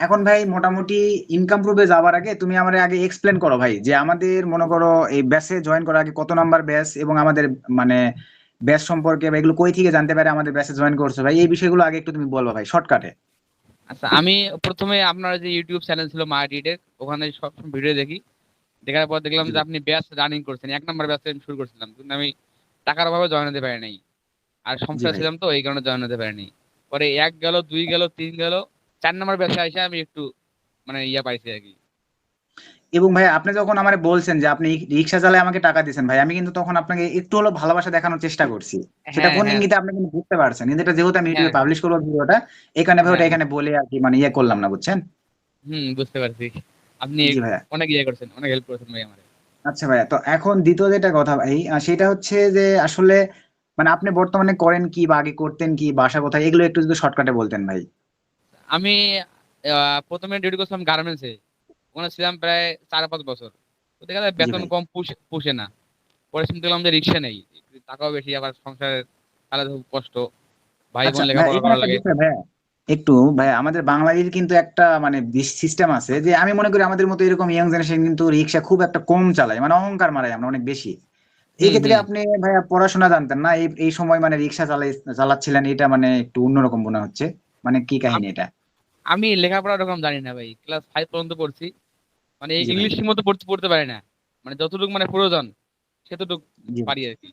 এখন ভাই মোটামুটি ইনকাম প্রুফে যাবার আগে তুমি আমার আগে এক্সপ্লেন করো ভাই যে আমাদের মনে করো এই ব্যাচে জয়েন করার আগে কত নাম্বার ব্যাচ এবং আমাদের মানে ব্যাচ সম্পর্কে বা এগুলো কই থেকে জানতে পারে আমাদের ব্যাচে জয়েন করছ ভাই? এই বিষয়গুলো আগে একটু তুমি বলো ভাই শর্টকাটে আচ্ছা আমি প্রথমে আপনার যে ইউটিউব চ্যানেল ছিল মা ডিটেক ওখানে সব ভিডিও দেখি। দেখার পর দেখলাম যে আপনি ব্যাচ রানিং করছেন। এক নাম্বার ব্যাচ আমি শুরু করছিলাম কিন্তু আমি টাকার অভাবে জয়েন হতে পারি নাই। আর সমস্যা ছিলাম তো এই কারণে জয়েন হতে পারিনি পরে এক গেল দুই গেল তিন গেল চার নম্বর ব্যাচে এসে আমি একটু মানে ইয়া পাইছি আর কি। এবং ভাই আপনি যখন আমার বলছেন যে আপনি রিক্সা চালায় আমাকে টাকা দিয়েছেন ভাই আমি কিন্তু তখন আপনাকে একটু হলো ভালোবাসা দেখানোর চেষ্টা করছি। সেটা হ্যাঁ, কোন হ্যাঁ। ইঙ্গিতে আপনি কিন্তু বুঝতে পারছেন। কিন্তু এটা যেহেতু আমি ইউটিউবে হ্যাঁ। পাবলিশ করব ভিডিওটা এখানে ভাই ওটা। এখানে বলে আর কি মানে ইয়ে করলাম না বুঝছেন? হুম বুঝতে পারছি। আপনি অনেক ইয়ে করছেন অনেক হেল্প করেছেন ভাই আমার। আচ্ছা ভাইয়া তো এখন দ্বিতীয় যেটা কথা ভাই সেটা হচ্ছে যে আসলে মানে আপনি বর্তমানে করেন কি বা আগে করতেন কি বাসা কোথায় এগুলো একটু যদি শর্টকাটে বলতেন ভাই। আমি প্রথমে ডিউটি করছিলাম গার্মেন্টসে ওখানে ছিলাম প্রায় চার পাঁচ বছর। তো দেখা যায় বেতন কম পুষে না। পরে শুনতে পেলাম যে রিক্সা নেই। টাকাও বেশি আবার সংসারের খুব কষ্ট। ভাই আচ্ছা বোন লেখাপড়া করা লাগে। একটু ভাই আমাদের বাঙালির কিন্তু একটা মানে সিস্টেম আছে যে আমি মনে করি আমাদের মতো এরকম ইয়াং জেনারেশন কিন্তু রিক্সা খুব একটা কম চালায়। মানে অহংকার মারাই আমরা অনেক বেশি। এই ক্ষেত্রে আপনি ভাইয়া পড়াশোনা জানতেন না? এই এই সময় মানে রিক্সা চালাই চালাচ্ছিলেন এটা মানে একটু অন্যরকম মনে হচ্ছে। মানে কি কাহিনী এটা? আমি লেখাপড়া ওরকম জানি না ভাই। ক্লাস ফাইভ পর্যন্ত পড়ছি। মানে ইংলিশ ঠিক মতো পড়তে পড়তে পারি না। মানে যতটুকু মানে প্রয়োজন সেতটুকু পারি আর কি।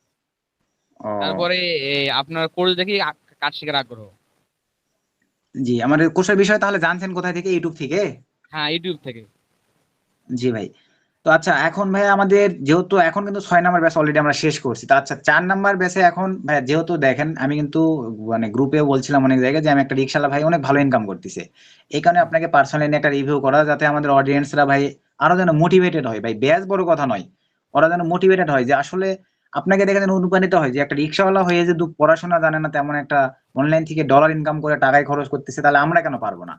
তারপরে আপনার কোর্স দেখি কাজ শেখার আগ্রহ? জি আমাদের কোর্সের বিষয়ে তাহলে জানছেন কোথায় থেকে? ইউটিউব থেকে? হ্যাঁ ইউটিউব থেকে। জি ভাই। তো আচ্ছা এখন ভাই আমাদের যেহেতু এখন কিন্তু ছয় নাম্বার ব্যাচ অলরেডি আমরা শেষ করছি। তো আচ্ছা চার নাম্বার ব্যাচে এখন ভাই যেহেতু দেখেন আমি কিন্তু মানে গ্রুপে বলছিলাম অনেক জায়গায় যে আমি একটা রিক্সাওয়ালা ভাই অনেক ভালো ইনকাম করতেছে। এই কারণে আপনাকে পার্সোনালি একটা রিভিউ করা যাতে আমাদের অডিয়েন্সরা ভাই আরও যেন মোটিভেটেড হয়। ভাই ব্যাচ বড় কথা নয় ওরা যেন মোটিভেটেড হয় যে আসলে আপনাকে দেখে যেন অনুপ্রাণিত হয় যে একটা রিক্সাওয়ালা হয়ে যে পড়াশোনা জানে না তেমন একটা অনলাইন থেকে ডলার ইনকাম করে টাকায় খরচ করতেছে তাহলে আমরা কেন পারব না?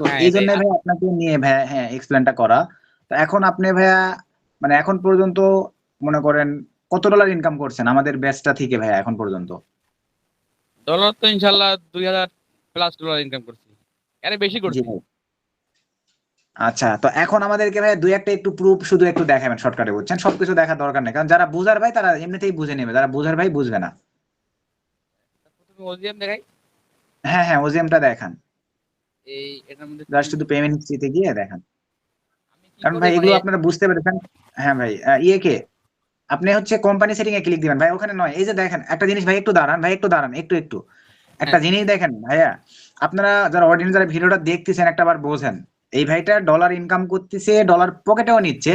তো হ্যাঁ, এই জন্য ভাই আপনাকে নিয়ে ভাই হ্যাঁ এক্সপ্লেনটা করা। তো এখন আপনি ভাইয়া মানে এখন পর্যন্ত মনে করেন কত ডলার ইনকাম করছেন আমাদের ব্যাচটা থেকে ভাইয়া এখন পর্যন্ত? ডলার তো দুই হাজার প্লাস ডলার ইনকাম করছি। আরে বেশি করছি। আচ্ছা তো এখন আমাদেরকে ভাই দুই একটা একটু প্রুফ শুধু একটু দেখাবেন শর্টকাটে বুঝছেন? সবকিছু দেখার দরকার নেই। কারণ যারা বুঝার ভাই তারা এমনিতেই বুঝে নেবে। যারা বুঝার ভাই বুঝবে না। প্রথমে ওজিএম দেখাই। হ্যাঁ হ্যাঁ ওজিএমটা দেখান। এই এটার মধ্যে জাস্ট শুধু পেমেন্ট হিস্ট্রিতে গিয়ে দেখান। কারণ ভাই এগুলো আপনারা বুঝতে পেরেছেন। হ্যাঁ ভাই ইয়ে কে? আপনি হচ্ছে কোম্পানি সেটিং এ ক্লিক দিবেন। ভাই ওখানে নয় এই যে দেখেন একটা জিনিস ভাই একটু দাঁড়ান ভাই একটু দাঁড়ান একটু একটু। একটা হ্যাঁ। জিনিস দেখেন ভাইয়া আপনারা যারা অডিয়েন্স যারা ভিডিওটা দেখতেছেন একটা বার বোঝেন। এই ভাইটা ডলার ইনকাম করতেছে ডলার পকেটেও নিচ্ছে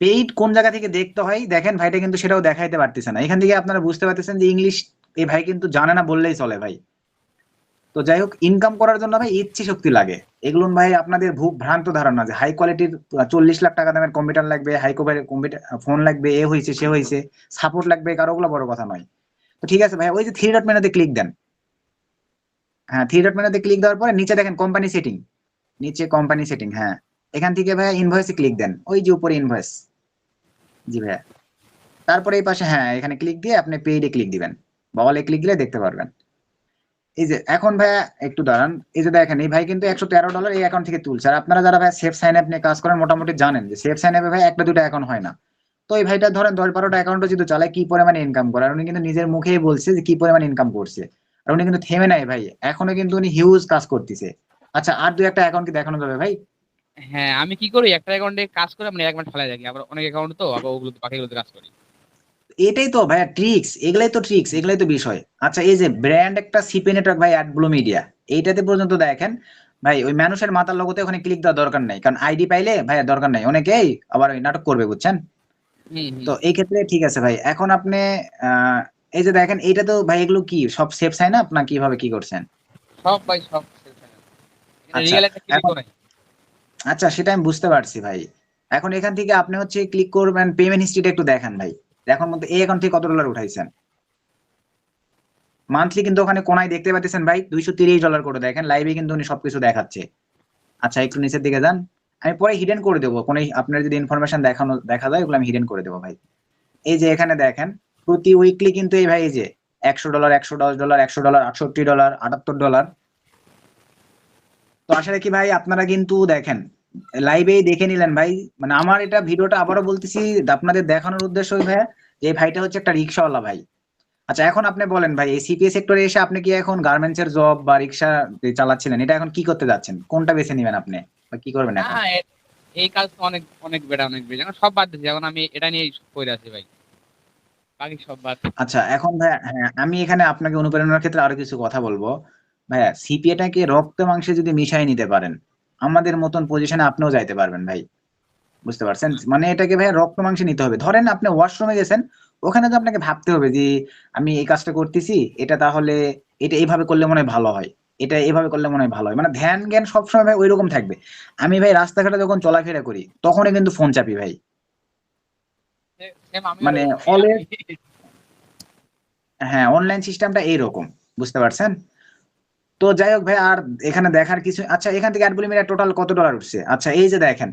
পেইড কোন জায়গা থেকে দেখতে হয় দেখেন ভাইটা কিন্তু সেটাও দেখাইতে পারতেছে না। এখান থেকে আপনারা বুঝতে পারতেছেন যে ইংলিশ এই ভাই কিন্তু জানে না বললেই চলে ভাই। তো যাই হোক ইনকাম করার জন্য ভাই ইচ্ছে শক্তি লাগে। এগুলো ভাই আপনাদের ভুল ভ্রান্ত ধারণা যে হাই কোয়ালিটির চল্লিশ লাখ টাকা দামের কম্পিউটার লাগবে হাই কম্পিউটার ফোন লাগবে, এ হয়েছে সে হয়েছে সাপোর্ট লাগবে, কারও ওগুলো বড় কথা নয়। তো ঠিক আছে ভাই ওই যে থ্রি ডট মেনুতে ক্লিক দেন। হ্যাঁ থ্রি ডট মেনুতে ক্লিক দেওয়ার পরে নিচে দেখেন কোম্পানি সেটিং নিচে কোম্পানি সেটিং হ্যাঁ। এখান থেকে ভাইয়া ইনভয়েসে ক্লিক দেন। ওই যে উপরে ইনভয়েস জি ভাইয়া। তারপরে এই পাশে হ্যাঁ এখানে ক্লিক দিয়ে আপনি পেইডে ক্লিক দিবেন। বলে ক্লিক দিলে দেখতে পারবেন। এই যে, এখন ভাইয়া, একটু দাঁড়ান। এই যে দেখেন, এই ভাই কিন্তু একশো তেরো ডলার এই অ্যাকাউন্ট থেকে তুলছে। আর আপনারা যারা ভাই সেফ সাইন আপ নিয়ে কাজ করেন, মোটামুটি জানেন যে সেফ সাইন আপে ভাই একটা দুটো অ্যাকাউন্ট হয় না। তো এই ভাইটা ধরেন দশ বারোটা অ্যাকাউন্টও যদি চালায়, কি পরিমাণে ইনকাম করে? আর উনি কিন্তু নিজের মুখেই বলছে যে কি পরিমাণে ইনকাম করছে। আর উনি কিন্তু থেমে নাই ভাই। এখনও কিন্তু উনি হিউজ কাজ করতেছে। আচ্ছা আর দু একটা অ্যাকাউন্ট কি দেখানো যাবে ভাই? হ্যাঁ আমি কি করি? একটা অ্যাকাউন্টে কাজ করে মানে এক মাস ফেলাই রাখি। আবার অনেক অ্যাকাউন্ট তো, আবার ওগুলো বাকিগুলোতে কাজ করি। এটাই তো ভাইয়া ট্রিক্স এগুলাই তো ট্রিক্স এগুলাই তো বিষয়। আচ্ছা এই যে ব্র্যান্ড একটা সিপি নেটওয়ার্ক ভাই অ্যাডব্লু মিডিয়া এইটাতে পর্যন্ত দেখেন ভাই ওই মানুষের মাথার লগতে ওখানে ক্লিক দেওয়ার দরকার নাই কারণ আইডি পাইলে ভাইয়া দরকার নাই। অনেকেই আবার ওই নাটক করবে বুঝছেন। তো এই ক্ষেত্রে ঠিক আছে ভাই এখন আপনি এই যে দেখেন এইটা তো ভাই এগুলো কি সব সেফ সাইন আপ না কীভাবে কি করছেন? সব ভাই সব আচ্ছা, একটা ক্লিক এখন- আচ্ছা সেটা আমি বুঝতে পারছি ভাই। এখন এখান থেকে আপনি হচ্ছে ক্লিক করবেন পেমেন্ট হিস্ট্রিটা একটু দেখেন ভাই। এখন মধ্যে এই অ্যাকাউন্ট থেকে কত ডলার উঠাইছেন? মান্থলি কিন্তু ওখানে কোনায় দেখতে পাচ্ছেন ভাই, দুইশো তিরিশ ডলার করে দেখেন লাইভে কিন্তু উনি সবকিছু দেখাচ্ছে। আচ্ছা একটু নিচের দিকে যান। আমি পরে হিডেন করে দেবো, কোনো আপনার যদি ইনফরমেশন দেখানো, দেখা যায়, ওগুলো আমি হিডেন করে দেবো ভাই। এই যে এখানে দেখেন, প্রতি উইকলি কিন্তু এই ভাই, এই যে একশো ডলার একশো দশ ডলার একশো ডলার আটষট্টি ডলার আটাত্তর ডলার তো আশা রাখি ভাই, আপনারা কিন্তু দেখেন লাইভেই দেখে নিলেন ভাই। মানে আমার এটা ভিডিওটা আবারও বলতেছি আপনাদের দেখানোর উদ্দেশ্য ওই ভাইয়া যে ভাইটা হচ্ছে একটা রিক্সাওয়ালা ভাই। আচ্ছা এখন আপনি বলেন ভাই এই সিপিএস সেক্টরে এসে আপনি কি এখন গার্মেন্টস এর জব বা রিক্সা চালাচ্ছিলেন? এটা এখন কি করতে যাচ্ছেন? কোনটা বেছে নেবেন আপনি? বা কি করবেন এখন? না এই কাজ তো অনেক অনেক বেড়া অনেক বেড়া। সব বাদ দিচ্ছি এখন আমি এটা নিয়েই পড়ে আছি ভাই। বাকি সব বাদ। আচ্ছা এখন ভাইয়া হ্যাঁ আমি এখানে আপনাকে অনুপ্রেরণার ক্ষেত্রে আরও কিছু কথা বলব। ভাইয়া সিপিএটাকে রক্ত মাংসে যদি মিশাই নিতে পারেন আমাদের মতন পজিশনে আপনিও যাইতে পারবেন ভাই। বুঝতে পারছেন? মানে এটাকে ভাই রক্ত মাংসে নিতে হবে। ধরেন আপনি ওয়াশরুমে গেছেন ওখানে তো আপনাকে ভাবতে হবে যে আমি এই কাজটা করতেছি এটা তাহলে এটা এইভাবে করলে মনে হয় ভালো হয়। এটা এইভাবে করলে মনে হয় ভালো হয়। মানে ধ্যান জ্ঞান সবসময় ভাই ওইরকম থাকবে। আমি ভাই রাস্তাঘাটে যখন চলাফেরা করি তখনই কিন্তু ফোন চাপি ভাই। মানে এরকম। হ্যাঁ অনলাইন সিস্টেমটা এইরকম। বুঝতে পারছেন? তো যাই হোক ভাই, আর এখানে দেখার কিছু আচ্ছা এখান থেকে অ্যাডবুলি মিডিয়া টোটাল কত ডলার উঠছে? আচ্ছা এই যে দেখেন,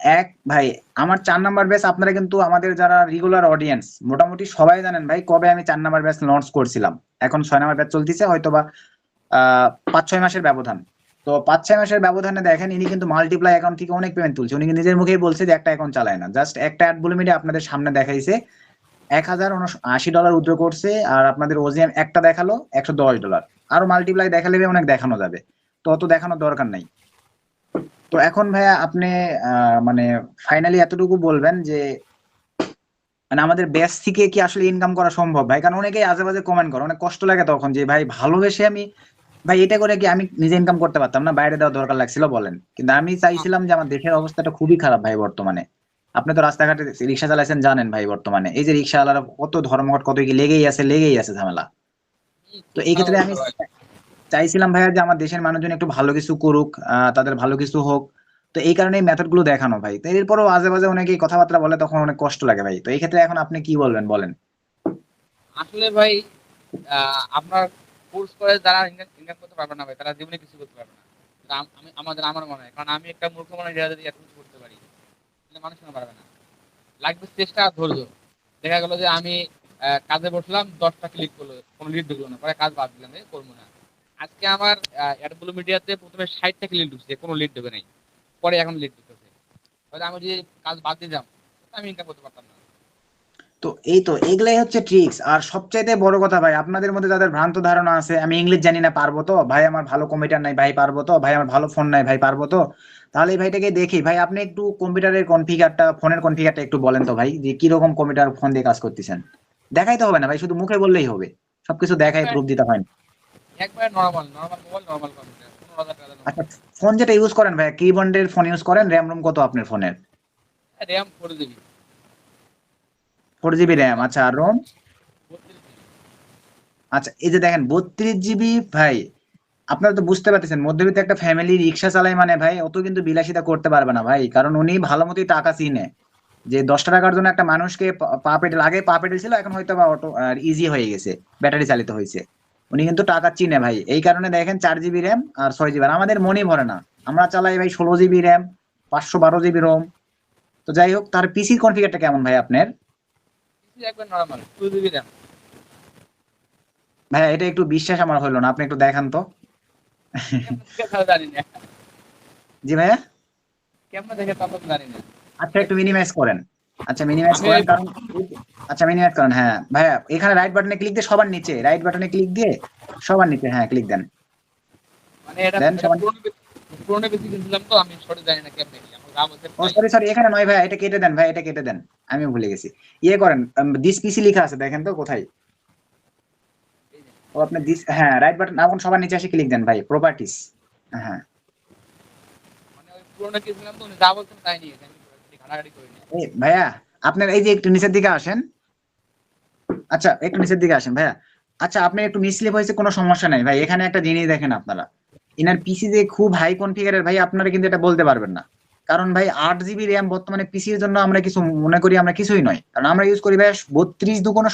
এক, ভাই, আমার চার নাম্বার ব্যাচ আপনারা কিন্তু আমাদের যারা রেগুলার অডিয়েন্স মোটামুটি সবাই জানেন ভাই কবে আমি চার নাম্বার ব্যাচ লঞ্চ করছিলাম। এখন ছয় নাম্বার ব্যাচ চলতেছে হয়তো বা পাঁচ, ছয় মাসের ব্যবধান। তো পাঁচ, ছয় মাসের ব্যবধানে দেখেন, ইনি কিন্তু মাল্টিপ্লাই অ্যাকাউন্ট থেকে অনেক পেমেন্ট তুলছে। উনি নিজের মুখেই বলছে যে একটা অ্যাকাউন্ট চালায় না। জাস্ট একটা অ্যাডবুলি মিডিয়া আপনাদের সামনে দেখাইছে, এক হাজার আশি ডলার উইথড্র করছে, আর আপনাদের ওজিএম একটা দেখাল, একশো দশ ডলার আরও মাল্টিপ্লাই দেখালে অনেক দেখানো যাবে। তো অত দেখানোর দরকার নাই। তো এখন ভাইয়া আপনি মানে ফাইনালি এতটুকু বলবেন যে মানে আমাদের ব্যাচ থেকে কি আসলে ইনকাম করা সম্ভব ভাই? কারণ অনেকেই আজে বাজে কমেন্ট করে, অনেক কষ্ট লাগে তখন যে, ভাই, ভালোবেসে আমি, ভাই, এটা করে কি আমি নিজে ইনকাম করতে পারতাম না? বাইরে দেওয়া দরকার লাগছিল, বলেন। কিন্তু আমি চাইছিলাম যে, আমার দেশের অবস্থাটা খুবই খারাপ ভাই বর্তমানে। আপনি তো রাস্তাঘাটে রিক্সা চালাইছেন জানেন ভাই বর্তমানে। এই যে রিক্সাওয়ালারা কত ধর্মঘট, কত কি লেগেই আছে লেগেই আছে ঝামেলা। তো এই ক্ষেত্রে আমি চাইছিলাম ভাইয়া যে আমার দেশের মানুষজন একটু ভালো কিছু করুক তাদের ভালো কিছু হোক। তো এই কারণে এই মেথডগুলো দেখানো ভাই। তো এরপরও আজে বাজে অনেকেই কথাবার্তা বলে তখন অনেক কষ্ট লাগে ভাই। তো এই ক্ষেত্রে এখন আপনি কি বলবেন বলেন? আসলে ভাই আপনার কোর্স করে যারা ইনকাম করতে পারবে না ভাই তারা জীবনে কিছু করতে পারবে না। আমি আমাদের আমার মনে হয় কারণ আমি একটা মূর্খ মানুষ যারা যদি কিছু করতে পারি মানুষ পারবে না? লাগবে চেষ্টা আর ধৈর্য। দেখা গেল যে আমি কাজে বসলাম, দশটা ক্লিক করল, কোনো লিড ঢুকলো না, পরে কাজ বাদ দিলাম করব না। আজকে আমার অ্যাডগুলো মিডিয়াতে প্রথমে ষাটটা লিড ঢুকছে, কোনো লিড ঢুকে নাই, পরে এখন লিড ঢুকতেছে হয়তো আমি যদি কাজ বাদ দিয়ে যাম আমি ইনকাম করতে পারতাম না। তো এই তো, এগুলাই হচ্ছে ট্রিক্স আর সবচাইতে বড় কথা ভাই, আপনাদের মধ্যে যাদের ভ্রান্ত ধারণা আছে, আমি ইংলিশ জানি না, পারব তো? ভাই আমার ভালো কম্পিউটার নাই, ভাই পারব তো? ভাই আমার ভালো ফোন নাই, ভাই পারব তো? তাহলে ভাইটাকে দেখি, ভাই আপনি একটু কম্পিউটারের কনফিগারটা ফোনের কনফিগারটা একটু বলেন তো ভাই, যে কীরকম কম্পিউটার ফোন দিয়ে কাজ করতেছেন? দেখাইতে হবে না ভাই শুধু মুখে বললেই হবে। সবকিছু দেখাই প্রুফ দিতে হয় না। একবার normal normal mobile normal computer আচ্ছা ফোন যেটা ইউজ করেন ভাই কিবোর্ডের ফোন ইউজ করেন র্যাম রোম কত আপনার ফোনের RAM four GB four GB RAM আচ্ছা আর রোম আচ্ছা এই যে দেখেন বত্রিশ জিবি ভাই আপনারা তো বুঝতে পারতেছেন মধ্যবিত্ত একটা ফ্যামিলি রিক্সা চালায় মানে ভাই অত কিন্তু বিলাসিতা করতে পারবে না ভাই কারণ উনি ভালো মতোই টাকা চিনে। যে দশটা টাকার জন্য একটা মানুষকে পা- পা পেটেল আগে পা পেটেল ছিল এখন হয়তো বা অটো ইজি হয়ে গেছে ব্যাটারি চালিত হয়েছে। উনি কিন্তু টাকা চিনে ভাই। এই কারণে দেখেন চার জিবি র্যাম আর ছয় জিবি আমাদের মনে ভরে না। আমরা চালাই ভাই ষোলো জিবি র্যাম পাঁচশো বারো জিবি রোম তো যাই হোক তার পিসির কনফিগারটা কেমন ভাই আপনার? ভাই এটা একটু বিশ্বাস আমার হলো না। আপনি একটু দেখান তো। জি ভাইয়া? কেমন দেখে তা জানি না। আচ্ছা একটু মিনিমাইজ করেন। আচ্ছা মিনিমাইজ করেন কারণ আচ্ছা মিনিমাইজ করেন হ্যাঁ। ভাইয়া এখানে রাইট বাটনে ক্লিক দিয়ে সবার নিচে রাইট বাটনে ক্লিক দিয়ে সবার নিচে হ্যাঁ ক্লিক দেন। মানে এটা পুরনো PC পুরনো তো আমি জানি না কেমন ও সরি সরি এখানে নয় ভাই এটা কেটে দেন ভাই এটা কেটে দেন আমি ভুলে গেছি। ইয়ে করেন দিস পিসি লেখা আছে দেখেন তো কোথায়? ও আপনি দিস হ্যাঁ রাইট বাটন এখন সবার নিচে এসে ক্লিক দেন ভাই প্রপার্টিস হ্যাঁ। মানে ওই পুরনো কিনছিলাম তো উনি যা বলছেন তাই নিয়েছে ভাইয়া, আপনার এই যে একটু নিচের দিকে আসেন। আচ্ছা একটু নিচের দিকে আসেন ভাইয়া। আচ্ছা আপনি একটু মিসলিপ হয়েছে, কোনো সমস্যা নাই ভাই। এখানে একটা জিনিস দেখেন আপনারা। ইনার পিসি যে খুব হাই কনফিগারের ভাই, আপনারা কিন্তু এটা বলতে পারবেন না। কারণ ভাই, আট জিবি র্যাম বর্তমানে পিসির জন্য আমরা কিছু মনে করি আমরা কিছুই নয়। কারণ আমরা ইউজ করি ভাই, বত্রিশ দুগুণ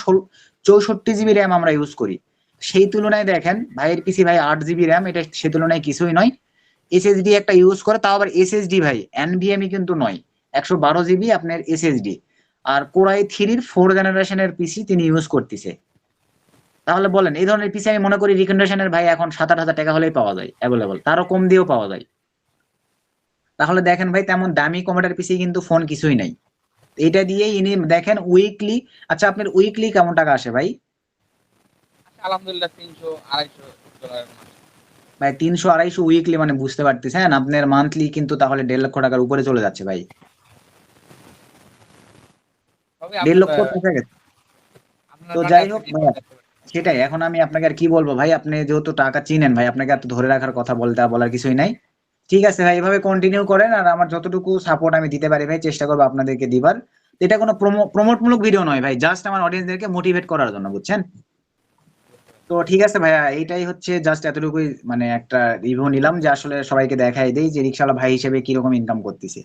চৌষট্টি জিবি র্যাম আমরা ইউজ করি। সেই তুলনায় দেখেন, ভাইয়ের পিসি ভাই আট জিবি র্যাম এটা সে তুলনায় কিছুই নয়। এসএসডি একটা ইউজ করে, তাও আবার এসএসডি ভাই এনভিএমই কিন্তু নয়। একশো বারো জিবি আপনার এসএসডি আর কোরাই থ্রির ফোর জেনারেশনের পিসি তিনি ইউজ করতেছে। তাহলে বলেন এই ধরনের পিসি আমি মনে করি রিকন্ডিশনের ভাই এখন সাত আট হাজার টাকা হলেই পাওয়া যায় অ্যাভেলেবল তারও কম দিয়েও পাওয়া যায়। তাহলে দেখেন ভাই তেমন দামি কম্পিউটার পিসি কিন্তু ফোন কিছুই নাই। এটা দিয়েই ইনি দেখেন উইকলি আচ্ছা আপনার উইকলি কেমন টাকা আসে ভাই? আচ্ছা, আলহামদুলিল্লাহ তিনশো আড়াইশো ভাই তিনশো আড়াইশো উইকলি মানে বুঝতে পারতেছেন আপনার মান্থলি কিন্তু তাহলে দেড় লক্ষ টাকার উপরে চলে যাচ্ছে ভাই। দেড় লক্ষ টাকা গেছে। তো যাই হোক? সেটাই এখন আমি আপনাকে আর কি বলব ভাই আপনি যেহেতু টাকা চিনেন ভাই আপনাকে এত ধরে রাখার কথা বলতে বলার কিছুই নাই ঠিক আছে ভাই এভাবে কন্টিনিউ করেন আর আমার যতটুকু সাপোর্ট আমি দিতে পারি ভাই চেষ্টা করব আপনাদেরকে দিবার এটা কোনো প্রমোটমূলক ভিডিও নয় ভাই জাস্ট আমার অডিয়েন্সদেরকে মোটিভেট করার জন্য বুঝছেন তো ঠিক আছে ভাইয়া এইটাই হচ্ছে জাস্ট এতটুকুই মানে একটা রিভিউ নিলাম যে আসলে সবাইকে দেখাই দেই যে রিক্সাওয়ালা ভাই হিসেবে কীরকম ইনকাম করতেছে